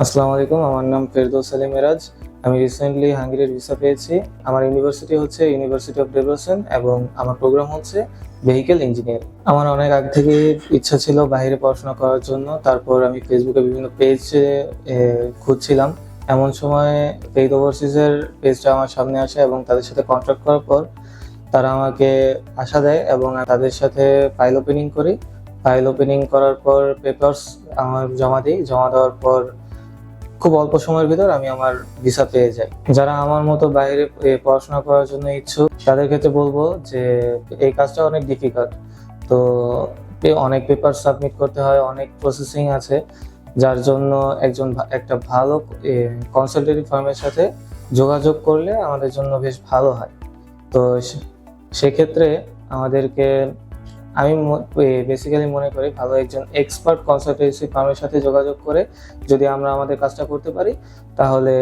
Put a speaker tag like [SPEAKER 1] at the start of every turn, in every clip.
[SPEAKER 1] আসসালামু আলাইকুম, আমার নাম ফেরদৌস সালিম মেরাজ। আমি রিসেন্টলি হাঙ্গেরির ভিসা পেয়েছি। আমার ইউনিভার্সিটি হচ্ছে ইউনিভার্সিটি অফ ডেব্রেসন এবং আমার প্রোগ্রাম হচ্ছে ভেহিকেল ইঞ্জিনিয়ার আমার অনেক আগ থেকে ইচ্ছা ছিল বাইরে পড়াশোনা করার জন্য। তারপর আমি ফেসবুকে বিভিন্ন পেজে খুঁজছিলাম। এমন সময় ফেইথ ওভারসিজের পেজটা আমার সামনে আসে এবং তাদের সাথে কন্ট্যাক্ট করার পর তারা আমাকে আশা দেয় এবং তাদের সাথে ফাইল ওপেনিং করি। ফাইল ওপেনিং করার পর পেপারস আমার জমা দিই। জমা দেওয়ার পর খুব অল্প সময়ের ভিতর আমি আমার ভিসা পেয়ে যাই। যারা আমার মতো বাইরে পড়াশোনা করার জন্য ইচ্ছুক, তাদের ক্ষেত্রে বলব যে এই কাজটা অনেক ডিফিকাল্ট তো অনেক পেপার সাবমিট করতে হয়, অনেক প্রসেসিং আছে, যার জন্য একজন একটা ভালো কনসালটেটিভ ফার্মের সাথে যোগাযোগ করলে আমাদের জন্য বেশ ভালো হয়। তো সেক্ষেত্রে আমাদেরকে আমি বেসিক্যালি মনে করি ভালো একজন এক্সপার্ট কনসালটেন্সি ফার্মের সাথে যোগাযোগ করে যদি আমরা আমাদের কাজটা করতে পারি, তাহলে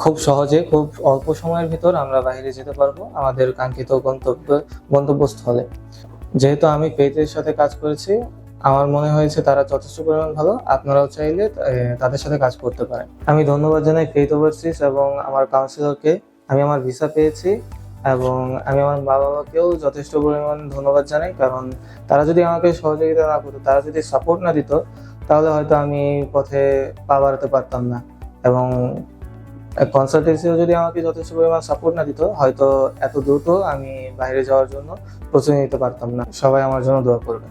[SPEAKER 1] খুব সহজে, খুব অল্প সময়ের ভিতর আমরা বাইরে যেতে পারব আমাদের কাঙ্ক্ষিত গন্তব্য, গন্তব্যস্থলে। যেহেতু আমি পেজের সাথে কাজ করেছি, আমার মনে হয়েছে তারা যথেষ্ট পরিমাণ ভালো, আপনারাও চাইলে তাদের সাথে কাজ করতে পারেন। আমি ধন্যবাদ জানাই ফেইথ ওভারসিস এবং আমার কাউন্সিলরকে আমি আমার ভিসা পেয়েছি। এবং আমি আমার মা বাবাকেও যথেষ্ট পরিমাণ ধন্যবাদ জানাই, কারণ তারা যদি আমাকে সহযোগিতা না করতো, তারা যদি সাপোর্ট না দিত, তাহলে হয়তো আমি পথে পা বাড়াতে পারতাম না। এবং কনসালটেন্সিও যদি আমাকে যথেষ্ট পরিমাণ সাপোর্ট না দিত, হয়তো এত দ্রুত আমি বাইরে যাওয়ার জন্য প্রস্তুতি নিতে পারতাম না। সবাই আমার জন্য দোয়া করবে